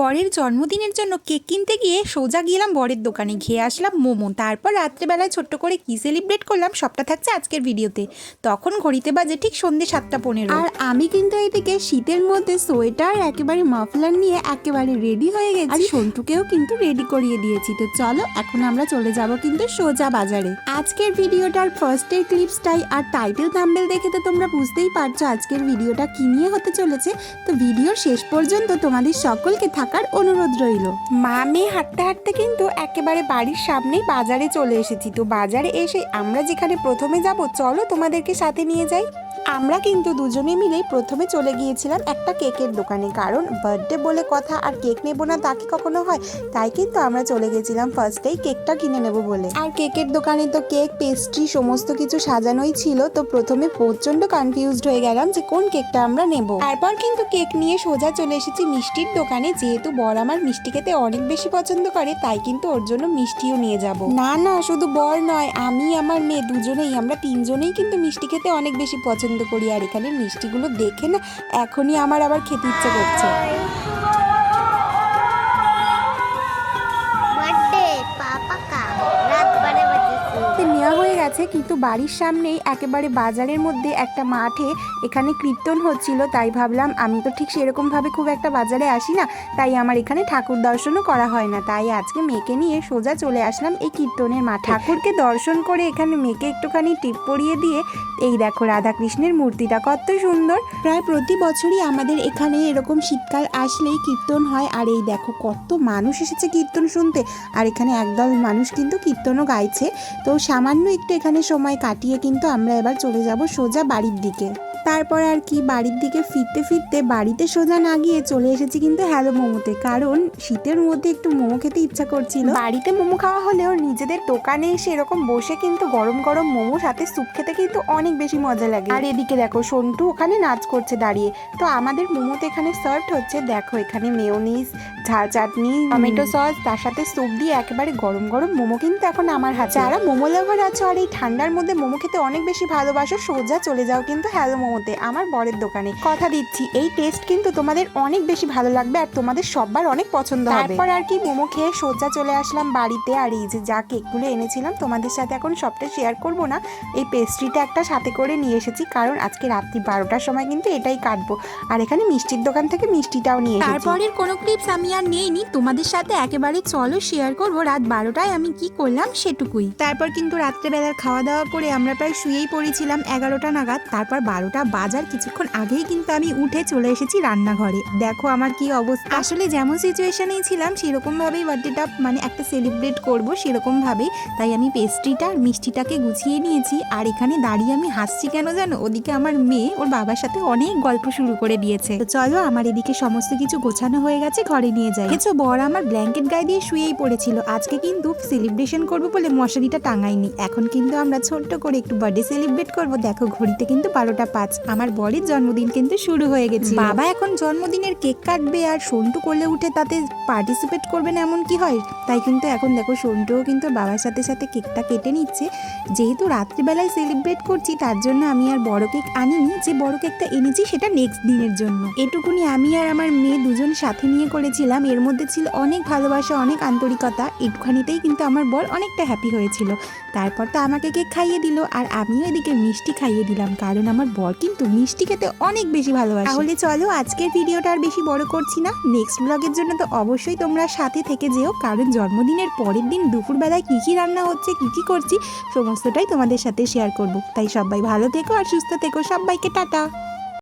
বরের জন্মদিনের জন্য কেক কিনতে গিয়ে সোজা গেলাম বরের দোকানে খেয়ে আসলাম মোমো। তারপর রাত্রেবেলায় ছোট্ট করে কি সেলিব্রেট করলাম সবটা থাকছে আজকের ভিডিওতে। তখন ঘড়িতে বাজে ঠিক সন্ধ্যে সাতটা পনেরো। আর আমি কিন্তু এদিকে শীতের মধ্যে সোয়েটার একেবারে মাফলার নিয়ে একেবারে রেডি হয়ে গেছি। আর সন্টুকেও কিন্তু রেডি করিয়ে দিয়েছি। তো চলো এখন আমরা চলে যাব কিন্তু সোজা বাজারে। আজকের ভিডিওটার ফার্স্টের ক্লিপসটাই আর টাইটেল থাম্বেল দেখে তো তোমরা বুঝতেই পারছ আজকের ভিডিওটা কি নিয়ে হতে চলেছে। তো ভিডিওর শেষ পর্যন্ত তোমাদের সকলকে থাকার অনুরোধ রইল। মা মেয়ে হাঁটতে হাঁটতে কিন্তু একেবারে বাড়ির সামনেই বাজারে চলে এসেছি। তো বাজারে এসে আমরা যেখানে প্রথমে যাব, চলো তোমাদেরকে সাথে নিয়ে যাই। আমরা কিন্তু দুজনে মিলেই প্রথমে চলে গিয়েছিলাম একটা কেকের দোকানে, কারণ বার্থডে বলে কথা আর কেক নেব না তা কি কখনো হয়? তাই কিন্তু আমরা চলে গেছিলাম ফার্স্টেই কেকটা কিনে নেব বলে। আর কেকের দোকানে তো কেক পেস্ট্রি সমস্ত কিছু সাজানোই ছিল, তো প্রথমে প্রচণ্ড কনফিউজড হয়ে গেলাম যে কোন কেকটা আমরা নেব। তারপর কিন্তু কেক নিয়ে সোজা চলে এসেছি মিষ্টির দোকানে, যেহেতু বর আমার মিষ্টি খেতে অনেক বেশি পছন্দ করে, তাই কিন্তু ওর জন্য মিষ্টিও নিয়ে যাব। না না, শুধু বর নয়, আমি, আমার মেয়ে দুজনেই, আমরা তিনজনেই কিন্তু মিষ্টি খেতে অনেক বেশি পছন্দ করি আর এখানে মিষ্টিগুলো দেখে না এখনই আমার আবার খেতে ইচ্ছে করছে। গেছে কিন্তু বাড়ির সামনেই একেবারে বাজারের মধ্যে একটা মাঠে এখানে কীর্তন হচ্ছিল, তাই ভাবলাম আমি তো ঠিক সেরকমভাবে খুব একটা বাজারে আসি না, তাই আমার এখানে ঠাকুর দর্শনও করা হয় না। তাই আজকে মেয়েকে নিয়ে সোজা চলে আসলাম এই কীর্তনের মাঠ। ঠাকুরকে দর্শন করে এখানে মেয়েকে একটুখানি টিপ পরিয়ে দিয়ে, এই দেখো রাধাকৃষ্ণের মূর্তিটা কত সুন্দর। প্রায় প্রতি বছরই আমাদের এখানে এরকম শীতকাল আসলেই কীর্তন হয়, আর এই দেখো কত মানুষ এসেছে কীর্তন শুনতে। আর এখানে একদল মানুষ কিন্তু কীর্তনও গাইছে। তো সামান্য একটু এখানে সময় কাটিয়ে কিন্তু আমরা এবার চলে যাব সোজা বাড়ির দিকে। তারপর আর কি বাড়ির দিকে ফিরতে ফিরতে বাড়িতে সোজা না গিয়ে চলে এসেছি কিন্তু হ্যালো মোমোতে। কারণ শীতের মধ্যে একটু মোমো খেতে ইচ্ছা করছিল। বাড়িতে মোমো খাওয়া হলেও নিজেদের দোকানে এসে এরকম বসে কিন্তু গরম গরম মোমো সাথে স্যুপ খেতে কিন্তু অনেক বেশি মজা লাগে। আর এদিকে দেখো, সন্টু ওখানে নাচ করছে দাঁড়িয়ে। তো আমাদের মোমোতে এখানে সার্ভ হচ্ছে, দেখো এখানে মেয়োনিজ ঝাল চাটনি টমেটো সস তার সাথে স্যুপ দিয়ে একেবারে গরম গরম মোমো কিন্তু এখন আমার হাতে। যারা মোমো লাভার আছো আর এই ঠান্ডার মধ্যে মোমো খেতে অনেক বেশি ভালোবাসো সোজা চলে যাও কিন্তু হ্যালো মোমোতে আমার বরের দোকানে। কথা দিচ্ছি এই টেস্ট কিন্তু তোমাদের অনেক বেশি ভালো লাগবে আর তোমাদের সবার অনেক পছন্দ হবে। তারপর আর কি মোমো খেয়ে সোজা চলে আসলাম বাড়িতে আর এই যে যা কেকগুলো এনেছিলাম তোমাদের সাথে এখন সবটা শেয়ার করব না। এই পেস্ট্রিটা একটা সাথে করে নিয়ে এসেছি কারণ আজকে রাত্রি বারোটার সময় কিন্তু এটাই কাটবো। আর এখানে মিষ্টির দোকান থেকে মিষ্টিটাও নিয়ে তারপরের কোনো ক্লিপস আমি আর নেইনি তোমাদের সাথে একেবারে চলো শেয়ার করব। রাত বারোটায় আমি কি করলাম সেটুকুই। তারপর কিন্তু রাত্রেবেলার খাওয়া দাওয়া করে আমরা প্রায় শুয়েই পড়েছিলাম এগারোটা নাগাদ। তারপর বারোটা বাজার কিছুক্ষণ আগেই কিন্তু আমি উঠে চলে এসেছি রান্নাঘরে। দেখো আমার কি অবস্থা। আসলে যেমন সিচুয়েশনেই ছিলাম সেরকম ভাবেই বার্থডেটা মানে একটা সেলিব্রেট করব সেরকম ভাবেই তাই আমি পেস্ট্রিটা আর মিষ্টিটাকে গুছিয়ে নিয়েছি। আর এখানে দাঁড়িয়ে আমি হাসছি কেন জানো? ওদিকে আমার মেয়ে ওর বাবার সাথে অনেক গল্প শুরু করে দিয়েছে। তো চলো, আমার এদিকে সমস্ত কিছু গোছানো হয়ে গেছে, ঘরে নিয়ে যাই। কিছু বড় আমার ব্ল্যাঙ্কেট গায়ে দিয়ে শুয়েই পড়েছিল। আজকে কিন্তু সেলিব্রেশন করব বলে মশারিটা টাঙাইনি। এখন কিন্তু আমরা ছোট্ট করে একটু বার্থডে সেলিব্রেট করব। দেখো ঘড়িতে কিন্তু বারোটা পাঁচ। আমার বরের জন্মদিন কিন্তু শুরু হয়ে গেছে বাবা এখন জন্মদিনের কেক কাটবে আর সন্টু করলে উঠে তাতে পার্টিসিপেট করবে না এমন কি হয়? তাই কিন্তু এখন দেখো সন্টুও কিন্তু বাবার সাথে সাথে কেকটা কেটে নিচ্ছে। যেহেতু রাত্রিবেলায় সেলিব্রেট করছি তার জন্য আমি আর বড় কেক আনিনি। যে বড় কেকটা এনেছি সেটা নেক্সট দিনের জন্য। এটুকুনি আমি আর আমার মেয়ে দুজন সাথে নিয়ে করেছিলাম। এর মধ্যে ছিল অনেক ভালোবাসা, অনেক আন্তরিকতা। একটুখানিতেই কিন্তু আমার বর অনেকটা হ্যাপি হয়েছিল। তারপর তো আমাকে কেক খাইয়ে দিল আর আমিও এদিকে মিষ্টি খাইয়ে দিলাম, কারণ আমার বর কিন্তু মিষ্টি খেতে অনেক বেশি ভালোবাসে। তাহলে চলো আজকের ভিডিওটা আর বেশি বড় করছি না। নেক্সট ব্লগের জন্য তো অবশ্যই তোমরা সাথে থেকে যেও, কারণ জন্মদিনের পরের দিন দুপুরবেলায় কী কী রান্না হচ্ছে, কী কী করছি, সমস্তটাই তোমাদের সাথে শেয়ার করব। তাই সবাই ভালো থেকো আর সুস্থ থেকো। সবাইকে টাটা।